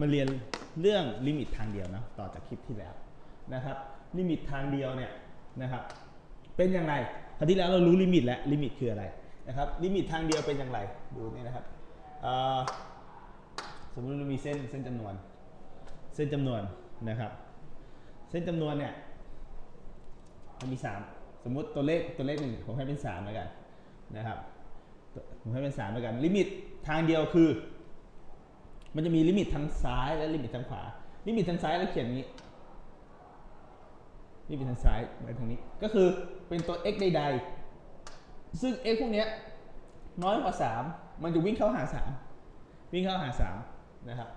มาเรียนเรื่องลิมิตทางเดียวนะต่อจากคลิปที่แล้วนะครับลิมิตทางเดียวเนี่ยนะครับเป็นอย่างไรคราวที่แล้วเรารู้ลิมิตแล้วลิมิตคืออะไรนะครับลิมิตทางเดียวเป็นอย่างไรดูนี่นะครับสมมติเรามีเส้นเส้นจำนวน เส้นจำนวนนะครับ เส้นจำนวนเนี่ยมันมี 3 สมมุติตัวเลขตัวเลขหนึ่งผมให้เป็น3แล้วกันนะครับผมให้เป็น3แล้วกันลิมิตทางเดียวคือ มันจะมีลิมิตทางซ้ายและลิมิตทางขวา ลิมิตทางซ้ายเราเขียนอย่างนี้ ลิมิตทางซ้ายไปทางนี้ ก็คือเป็นตัว x ใดๆ ซึ่ง x พวกนี้น้อยกว่า 3 มันจะวิ่งเข้าหา 3 วิ่งเข้าหา 3 นะครับ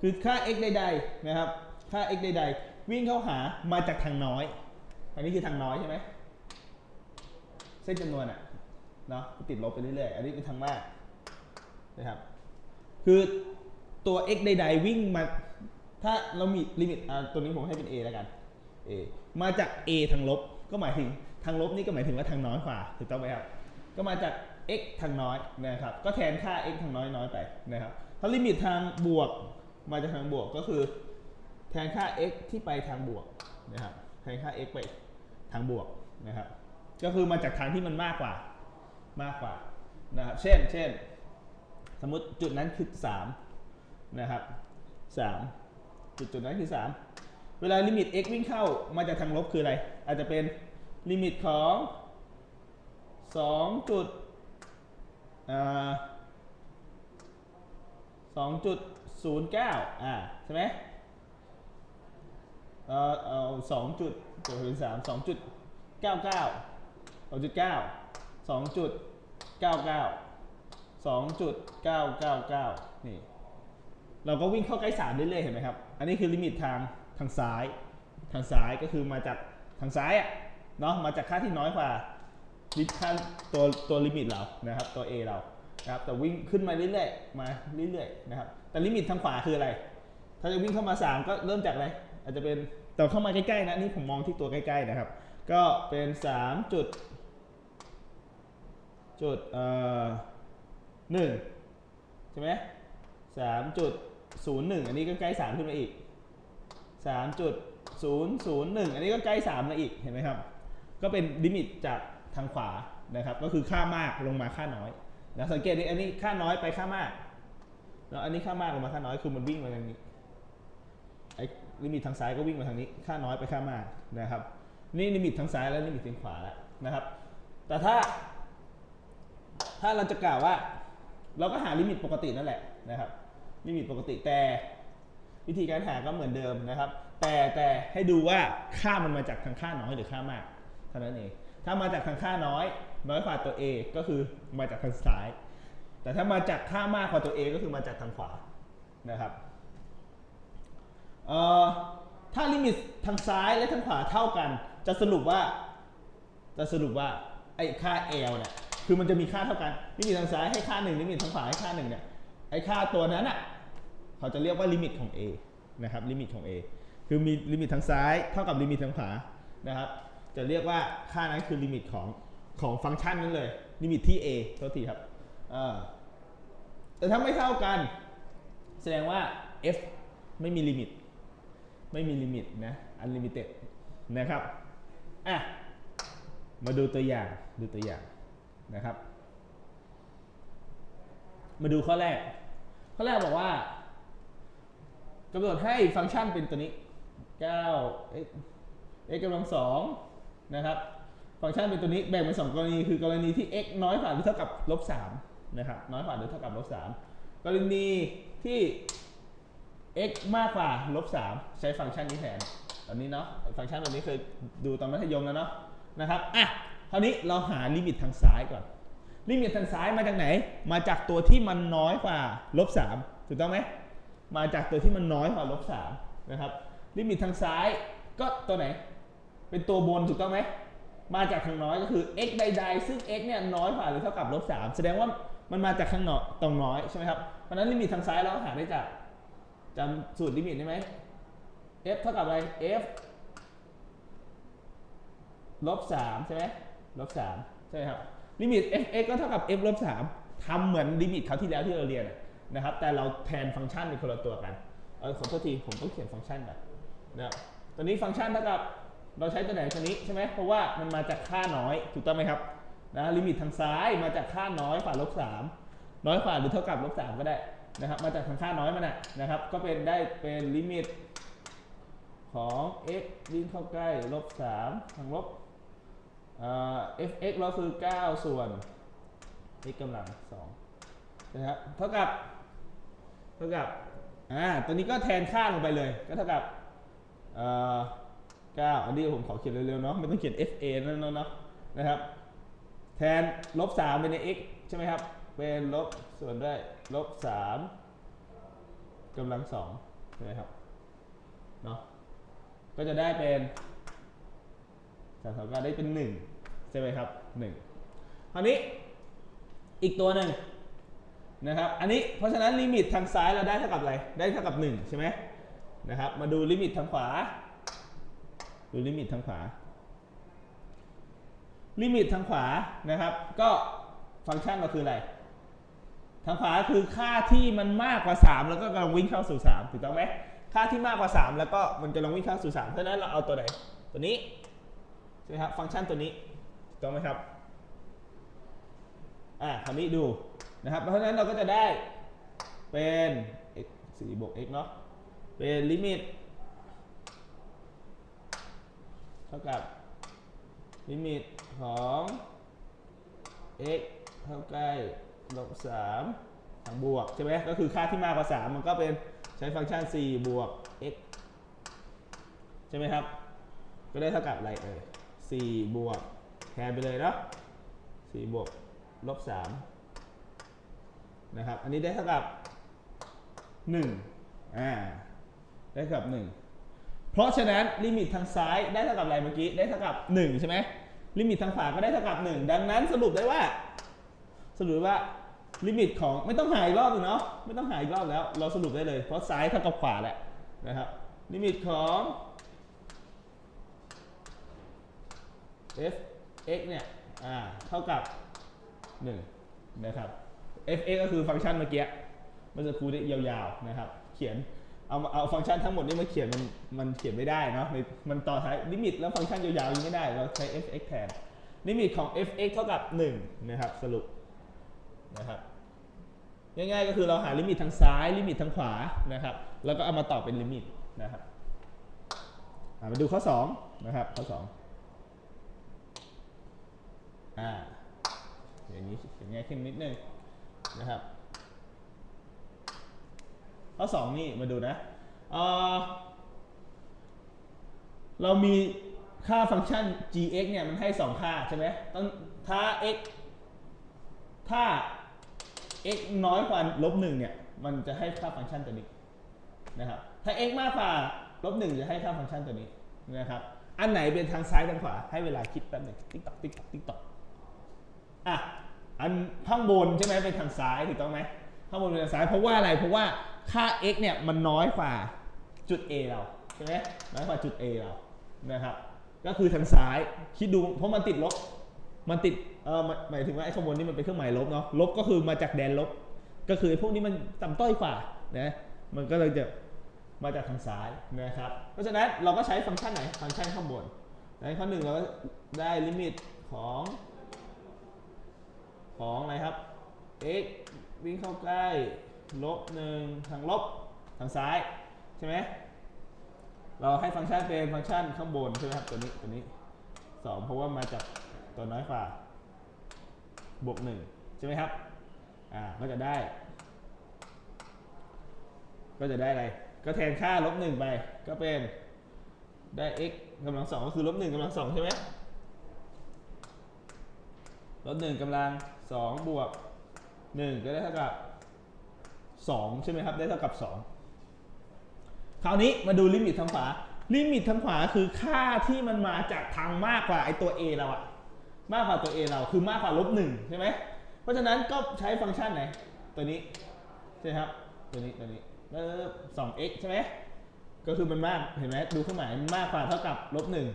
คือค่า x ใดๆ นะครับ ค่า x ใดๆ วิ่งเข้าหามาจากทางน้อย อันนี้คือทางน้อยใช่ไหม เส้นจำนวนอะเนาะติดลบไปเรื่อยๆ อันนี้เป็นทางมากนะครับ คือ ตัว x ใดๆวิ่งมา ถ้าเรามีลิมิตตัวนี้ผมให้เป็น a แล้วกัน a มาจาก a ทางลบ ก็หมายถึงทางลบนี่ก็หมายถึงว่าทางน้อยกว่าถูกต้องไหมครับ ก็มาจาก x ทางน้อยนะครับ ก็แทนค่า x ทางน้อยน้อยไปนะครับ ถ้าลิมิตทางบวกมาจากทางบวกก็คือ แทนค่า x ที่ไปทางบวกนะครับแทนค่า x ไปทางบวกนะครับ ก็คือมาจากทางที่มันมากกว่ามากกว่านะครับ เช่น เช่น สมมติจุดนั้นคือ 3 นะครับ3จุดจุดนั้นคือ 3 เวลาลิมิต x วิ่งเข้ามาจากทางลบคืออะไร อาจจะเป็นลิมิตของ2จุดสองจุดศูนย์เก้าอ่าใช่ไหมเออเอาสองจุดบวกเป็สามสองจุดเก้าเก้าสองจุดเก้าสองจุดเก้าเก้าสองจุดเก้าเก้าเก้านี่ เราก็วิ่งเข้าใกล้3เรื่อยๆเห็นไหมครับ อันนี้คือลิมิตทางทางซ้าย ทางซ้ายก็คือมาจากทางซ้ายอะเนาะมาจากค่าที่น้อยกว่าลิค่าตัวตัวลิมิตเรานะครับ ตัว A เรานะครับแต่วิ่งขึ้นมาเรื่อยๆมาเรื่อยๆนะครับแต่ลิมิตทางขวาคืออะไร ถ้าจะวิ่งเข้ามา 3 ก็เริ่มจากอะไรอาจจะเป็นแต่เข้ามาใกล้ๆนะนี่ผมมองที่ตัวใกล้ๆนะครับ ก็เป็น3จุดจุดเอ่อหนึ่งใช่ไหมสามจุด ศูนย์หนึ่งอันนี้ก็ใกล้สามขึ้นมาอีกสามจุดศูนย์ศูนย์หนึ่งอันนี้ก็ใกล้สามมาอีกเห็นไหมครับ ก็เป็นลิมิตจากทางขวานะครับ ก็คือค่ามากลงมาค่าน้อยนะสังเกตดิอันนี้ค่าน้อยไปค่ามากแล้วอันนี้ค่ามากลงมาค่าน้อยคือมันวิ่งมาทางนี้ไอ้ลิมิตทางซ้ายก็วิ่งมาทางนี้ ค่าน้อยไปค่ามากนะครับ นี่ลิมิตทางซ้ายและลิมิตทางขวาแล้วนะครับ แต่ถ้า ถ้าเราจะกล่าวว่า เราก็หาลิมิตปกตินั่นแหละนะครับ ลิมิตปกติแต่ วิธีการหาก็เหมือนเดิมนะครับ แต่แต่ให้ดูว่าค่ามันมาจากทางค่าน้อยหรือค่ามากเท่านั้นเองถ้ามาจากทางค่าน้อย น้อยกว่าตัว A ก็คือมาจากทางซ้าย แต่ถ้ามาจากค่ามากกว่าตัว A ก็คือมาจากทางขวานะครับถ้าลิมิตทางซ้ายและทางขวาเท่ากัน จะสรุปว่า จะสรุปว่าไอ้ค่า L เนี่ยคือมันจะมีค่าเท่ากันลิมิตทางซ้ายให้ค่าหนึ่งลิมิตทางขวาให้ค่าหนึ่งเนี่ยไอ้ค่าตัวนั้นอะ เขาจะเรียกว่าลิมิตของ A นะครับลิมิตของ A คือมีลิมิตทางซ้ายเท่ากับลิมิตทางขวานะครับ จะเรียกว่าค่านั้นคือลิมิตของของฟังก์ชันนั้นเลยลิมิตที่ A โทษทีครับแต่ถ้าไม่เท่ากัน แสดงว่า f ไม่มีลิมิต ไม่มีลิมิตนะ unlimited นะครับอะมาดูตัวอย่างดูตัวอย่างนะครับ มาดูข้อแรก ข้อแรกบอกว่า กำหนดให้ฟังก์ชันเป็นตัวนี้9 x กำลังสองนะครับ ฟังก์ชันเป็นตัวนี้แบ่งเป็นสองกรณี คือกรณีที่ x น้อยกว่าหรือเท่ากับลบสามนะครับ น้อยกว่าหรือเท่ากับลบสามกรณีที่ x มากกว่าลบสามใช้ฟังก์ชันนี้แทนตอนนี้เนาะ ฟังก์ชันตัวนี้เคยดูตอนมัธยมแล้วเนาะ นะครับ อะ คราวนี้เราหาลิมิตทางซ้ายก่อน ลิมิตทางซ้ายมาจากไหน มาจากตัวที่มันน้อยกว่าลบสามถูกต้องไหม มาจากตัวที่มันน้อยกว่าลบสามนะครับลิมิตทางซ้ายก็ตัวไหน เป็นตัวบนถูกต้องไหมมาจากทางน้อยก็คือ x ใดๆ ซึ่ง x เนี่ยน้อยกว่าหรือเท่ากับลบสามแสดงว่ามันมาจากข้างนอกตรงน้อยใช่ไหมครับ เพราะนั้นลิมิตทางซ้ายเราหาได้จากจำสูตรลิมิตได้ไหม f เท่ากับอะไร f ลบสามใช่ไหมลบสามใช่ครับ ลิมิต f x ก็เท่ากับ f ลบสามทำเหมือนลิมิตเขาวที่แล้วที่เราเรียนอะ นะครับ แต่เราแทนฟังก์ชันเป็นคนละตัวกันเออขอโทษทีผมต้องเขียนฟังก์ชันก่อนนะครับตัวนี้ฟังก์ชันเท่ากับเราใช้ตัวไหนตัวนี้ใช่ไหมเพราะว่ามันมาจากค่าน้อยถูกต้องไหมครับนะลิมิตทางซ้ายมาจากค่าน้อยฝ่าลบสามน้อยฝ่าหรือเท่ากับลบสามก็ได้นะครับ มาจากทางค่าน้อยมันนะนะครับ ก็เป็นได้เป็นลิมิตของ x วิ่งเข้าใกล้ลบสามทางลบเอ่อ fx เราคือ 9 ส่วน x กำลัง2นะครับเท่ากับ เท่ากับอ่าตัวนี้ก็แทนค่าลงไปเลย ก็เท่ากับเอ่อ9อันนี้ผมขอเขียนเร็วๆเนาะไม่ต้องเขียน fa นั่นเนาะนะครับ แทนลบ3เป็นใน x ใช่ไหมครับ เป็นลบส่วนด้วยลบ3กำลัง2ใช่ไหมครับเนาะก็จะได้เป็นสามสองก็ได้เป็น1ใช่ไหมครับ1คราวนี้อีกตัวหนึ่ง นะครับ อันนี้เพราะฉะนั้นลิมิตทางซ้ายเราได้เท่ากับอะไร ได้เท่ากับ 1 ใช่ไหมนะครับ มาดูลิมิตทางขวา ดูลิมิตทางขวา ลิมิตทางขวานะครับ ก็ฟังก์ชันเราคืออะไร ทางขวาคือค่าที่มันมากกว่า 3 แล้วก็กำลังวิ่งเข้าสู่ 3 ถูกต้องไหมค่าที่มากกว่า 3 แล้วก็มันกำลังวิ่งเข้าสู่ 3 เพราะฉะนั้นเราเอาตัวไหน ตัวนี้ใช่ไหมครับ ฟังก์ชันตัวนี้ ถูกต้องไหมครับ อ่าคราวนี้ดู นะครับเพราะฉะนั้นเราก็จะได้เป็น x 4บวก x เนาะเป็นลิมิต เท่ากับลิมิตของ x เท่าใกล้ลบ3ทางบวกใช่ไหมก็คือค่าที่มากกว่า 3 มันก็เป็นใช้ฟังก์ชัน 4 บวก x ใช่ไหมครับ ก็ได้เท่ากับอะไรเอ่ย4บวกแทนไปเลยเนาะ4บวกลบ3 นะครับ อันนี้ได้เท่ากับ1อ่าได้เท่ากับ 1 เพราะฉะนั้นลิมิตทางซ้ายได้เท่ากับอะไรเมื่อกี้ได้เท่ากับ 1 ใช่ไหมลิมิตทางขวาก็ได้เท่ากับ 1 ดังนั้นสรุปได้ว่า สรุปว่าลิมิตของไม่ต้องหาอีกรอบหนึงเนาะไม่ต้องหาอีกรอบแล้ว เราสรุปได้เลย เพราะซ้ายเท่ากับขวาแหละนะครับลิมิตของ f x เนี่ย อ่า เท่ากับ 1 นะครับ f x ก็คือฟังก์ชันเมื่อกี้มันจะครูได้ยาวๆนะครับ เขียนเอาเอาฟังก์ชันทั้งหมดนี้มาเขียนมันมันเขียนไม่ได้เนาะมันต่อท้ายลิมิตแล้วฟังก์ชันยาวๆยังไม่ได้เราใช้ f x แทนลิมิตของ f x เท่ากับ 1 นะครับสรุปนะครับง่ายๆก็คือเราหาลิมิตทางซ้ายลิมิตทางขวานะครับ แล้วก็เอามาต่อเป็นลิมิตนะครับมาดูข้อ2นะครับข้อ2อ่าอย่างนี้เขียนง่ายขึ้นนิดนึง นะครับ ข้อ2นี่มาดูนะเเรามีค่าฟังก์ชัน gx เนี่ยมันให้ 2 ค่าใช่ไหมต้นถ้า x ถ้า x น้อยกว่าลบหนึ่งเนี่ยมันจะให้ค่าฟังก์ชันตัวนี้นะครับ ถ้า x มากกว่าลบหนึ่งจะให้ค่าฟังก์ชันตัวนี้นะครับ อันไหนเป็นทางซ้ายทางขวาให้เวลาคิดแป๊บหนึ่งติ๊กตอกติ๊กตอกติ๊กตอกอะ อันข้างบนใช่ไหมเป็นทางซ้ายถูกต้องไหมข้างบนเป็นทางซ้ายเพราะว่าอะไรเพราะว่าค่า x เนี่ยมันน้อยกว่าจุด a เราใช่ไหมน้อยกว่าจุด a เรานะครับ ก็คือทางซ้ายคิดดูเพราะมันติดลบมันติดเออหมายถึงว่าไอ้ข้างบนนี่มันเป็นเครื่องหมายลบเนาะลบก็คือมาจากแดนลบ ก็คือไอ้พวกนี้มันต่ำต้อยกว่านะมันก็เลยจะมาจากทางซ้ายนะครับ เพราะฉะนั้นเราก็ใช้ฟังก์ชันไหน ฟังก์ชันข้างบนในข้อหนึ่งเราก็ได้ลิมิตของ ของอะไรครับ x วิ่งเข้าใกล้ลบหนึ่งทางลบทางซ้ายใช่ไหมเราให้ฟังก์ชันเป็นฟังก์ชันข้างบนใช่ไหมครับตัวนี้ตัวนี้สองเพราะว่ามาจากตัวน้อยกว่าบวกหนึ่งใช่ไหมครับอ่าก็จะได้ ก็จะได้อะไร ก็แทนค่าลบหนึ่งไปก็เป็นได้ x กำลังสองก็คือลบหนึ่งกำลังสองใช่ไหมลบหนึ่งกำลัง สองบวกหนึ่งก็ได้เท่ากับสองใช่ไหมครับ ได้เท่ากับสองคราวนี้มาดูลิมิตทางขวา ลิมิตทางขวาคือค่าที่มันมาจากทางมากกว่าไอตัว a เราอะมากกว่าตัว a เราคือมากกว่าลบหนึ่งใช่ไหม เพราะฉะนั้นก็ใช้ฟังก์ชันไหน ตัวนี้ ใช่ครับ ตัวนี้ตัวนี้แล้วสอง x ใช่ไหมก็คือมันมากเห็นไหมดูเครื่องหมายมันมากกว่าเท่ากับลบหนึ่ง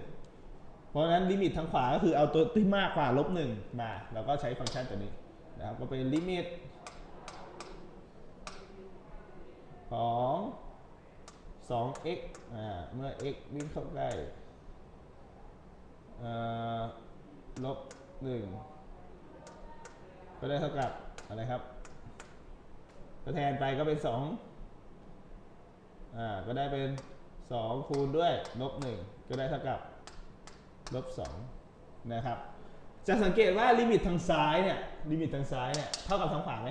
ราะฉะนั้นลิมิตทางขวาก็คือเอาตัวที่มากกว่าลบหนึ่งมาแล้วก็ใช้ฟังก์ชันตัวนี้นะครับก็เป็นลิมิตของ 2x อ่าเมื่อ x วิ่งเข้าใกล้อ่าลบ1ก็ได้เท่ากับอะไรครับก็แทนไปก็เป็น2อ่าก็ได้เป็น2คูณด้วยลบ1ก็ได้เท่ากับ ลบ2นะครับ จะสังเกตว่าลิมิตทางซ้ายเนี่ยลิมิตทางซ้ายเนี่ยเท่ากับทางขวาไหม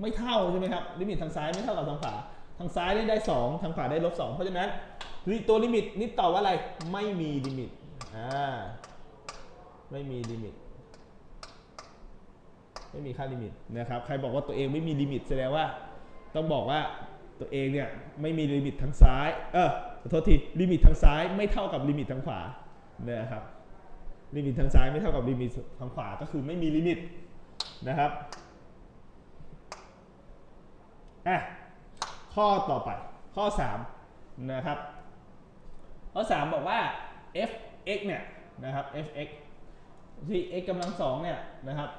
ไม่เท่าใช่ไหมครับลิมิตทางซ้ายไม่เท่ากับทางขวาทางซ้ายได้ 2 ทางขวาได้ลบ2เพราะฉะนั้นตัวลิมิตนี่ตอบว่าอะไรไม่มีลิมิตอ่าไม่มีลิมิต ไม่มีค่าลิมิตนะครับใครบอกว่าตัวเองไม่มีลิมิตแสดงว่า ต้องบอกว่าตัวเองเนี่ยไม่มีลิมิตทางซ้ายเออขอโทษทีลิมิตทางซ้ายไม่เท่ากับลิมิตทางขวา นะครับลิมิตทางซ้ายไม่เท่ากับลิมิตทางขวาก็คือไม่มีลิมิตนะครับอะข้อต่อไปข้อ 3 นะครับ ข้อ 3 บอกว่า f(x) เนี่ยนะครับ f(x) ที่ x กำลังสองเนี่ยนะครับ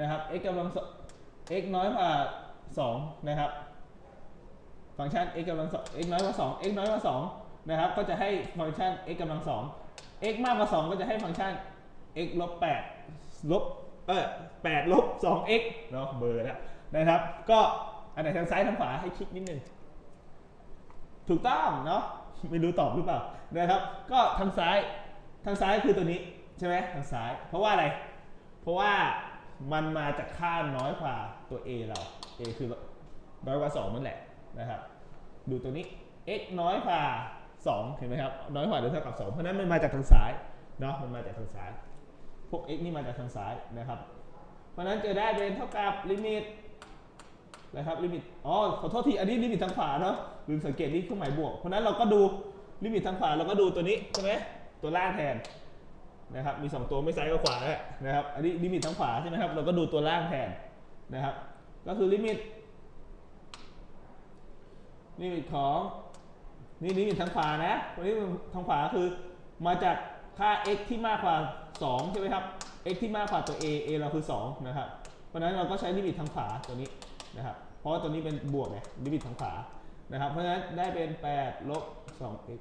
นะครับ x กำลังสอง x น้อยกว่า2นะครับ ฟังก์ชัน x กำลังสอง x น้อยกว่า 2 x น้อยกว่า 2 นะครับ ก็จะให้ฟังก์ชัน x กำลังสอง x มากกว่า 2 ก็จะให้ฟังก์ชัน x ลบ8ลบเออ8ลบ 2x เนาะเบอร์แล้วนะครับ ก็อันไหนทางซ้ายทางขวาให้คลิกนิดนึง ถูกต้องเนาะไม่รู้ตอบหรือเปล่านะครับ ก็ทางซ้ายทางซ้ายคือตัวนี้ใช่ไหมทางซ้าย เพราะว่าอะไร เพราะว่ามันมาจากค่าน้อยกว่าตัว a เรา a คือน้อยกว่า2นั่นแหละ นะครับ ดูตัวนี้ x น้อยกว่า 2 เห็นไหมครับ น้อยกว่าหรือเท่ากับ 2 เพราะนั้นมันมาจากทางซ้ายเนาะ มันมาจากทางซ้าย พวก x นี่มาจากทางซ้ายนะครับ เพราะนั้นจะได้เป็นเท่ากับลิมิตนะครับลิมิต อ๋อ ขอโทษที อันนี้ลิมิตทางขวาเนาะลืมสังเกตนี่เครื่องหมายบวก เพราะฉะนั้นเราก็ดูลิมิตทางขวาเราก็ดูตัวนี้ใช่ไหมตัวล่างแทนนะครับ มี 2 ตัวไม่ซ้ายก็ขวาแล้วนะครับ อันนี้ลิมิตทางขวาใช่ไหมครับ เราก็ดูตัวล่างแทนนะครับ ก็คือลิมิต ลิมิตของ นี่ลิมิตทางขวานะวันนี้ทางขวาคือมาจากค่า x ที่มากกว่า 2 ใช่ไหมครับ x ที่มากกว่าตัว a a เราคือ 2 นะครับ เพราะฉะนั้นเราก็ใช้ลิมิตทางขวาตัวนี้นะครับ เพราะว่าตัวนี้เป็นบวกไงลิมิตทางขวานะครับ เพราะฉะนั้นได้เป็น 8 ลบ 2x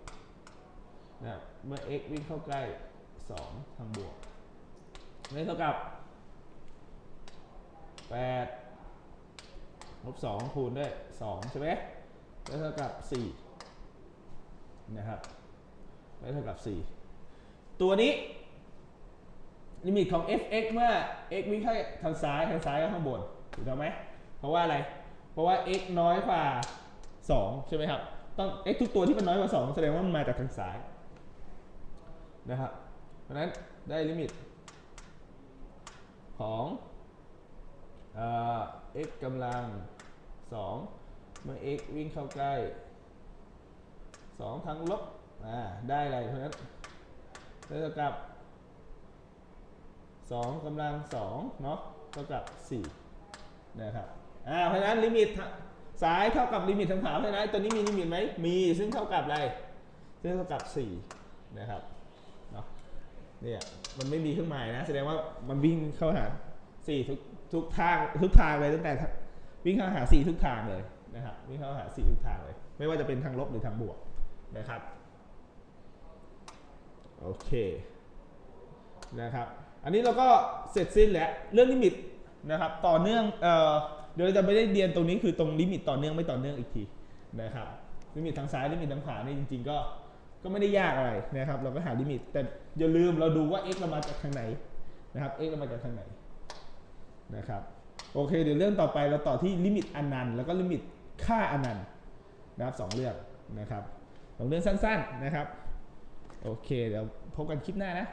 นะครับเมื่อ x วิ่งเข้าใกล้ 2 ทางบวกนี่เท่ากับ 8 ลบ 2 คูณด้วย 2 ใช่ไหม ได้เท่ากับ 4 นะครับได้เท่ากับ 4 ตัวนี้ ลิมิตของ f(x) เมื่อ x วิ่งข้าทางซ้ายทางซ้ายก็ข้างบนถูกต้องไหมเพราะว่าอะไร เพราะว่า x น้อยกว่า 2 ใช่ไหมครับ ต้อง x ทุกตัวที่มันน้อยกว่า 2 แสดงว่ามันมาจากทางซ้ายนะครับ เพราะนั้นได้ลิมิตของเอ่อ x กำลัง 2 เมื่อ x วิ่งเข้าใกล้ 2 ทางลบอ่าได้อะไรเพราะฉะนั้นเท่ากับ 2กำลัง2เนาะเท่ากับ 4 นะครับอ่าเพราะฉะนั้นลิมิตซ้ายเท่ากับลิมิตทางขวาเพราะฉะนั้นตัวนี้มีลิมิตไหมมีซึ่งเท่ากับอะไรซึ่งเท่ากับ 4 นะครับเนาะเนี่ยมันไม่มีเครื่องหมายนะ แสดงว่ามันวิ่งเข้าหา 4 ทุกทุกทางทุกทางเลยตั้งแต่วิ่งเข้าหา 4 ทุกทางเลย นะครับวิ่งเข้าหา4ทุกทางเลย ไม่ว่าจะเป็นทางลบหรือทางบวกนะครับโอเคนะครับอันนี้เราก็เสร็จสิ้นแล้วเรื่องลิมิตนะครับต่อเนื่องเออเดี๋ยวเราจะไม่ได้เรียนตรงนี้คือตรงลิมิตต่อเนื่องไม่ต่อเนื่องอีกทีนะครับลิมิตทางซ้ายลิมิตทางขวานี่จริง ๆ ก็ก็ไม่ได้ยากอะไรนะครับ เราก็หาลิมิต แต่อย่าลืมเราดูว่า x เรามาจากทางไหนนะครับ x เรามาจากทางไหนนะครับโอเค เดี๋ยวเรื่องต่อไปเราต่อที่ลิมิตอนันต์แล้วก็ลิมิต ค่าอนันต์นะครับสองเรื่องนะครับสองเรื่องสั้นๆนะครับ โอเค เดี๋ยวพบกันคลิปหน้านะ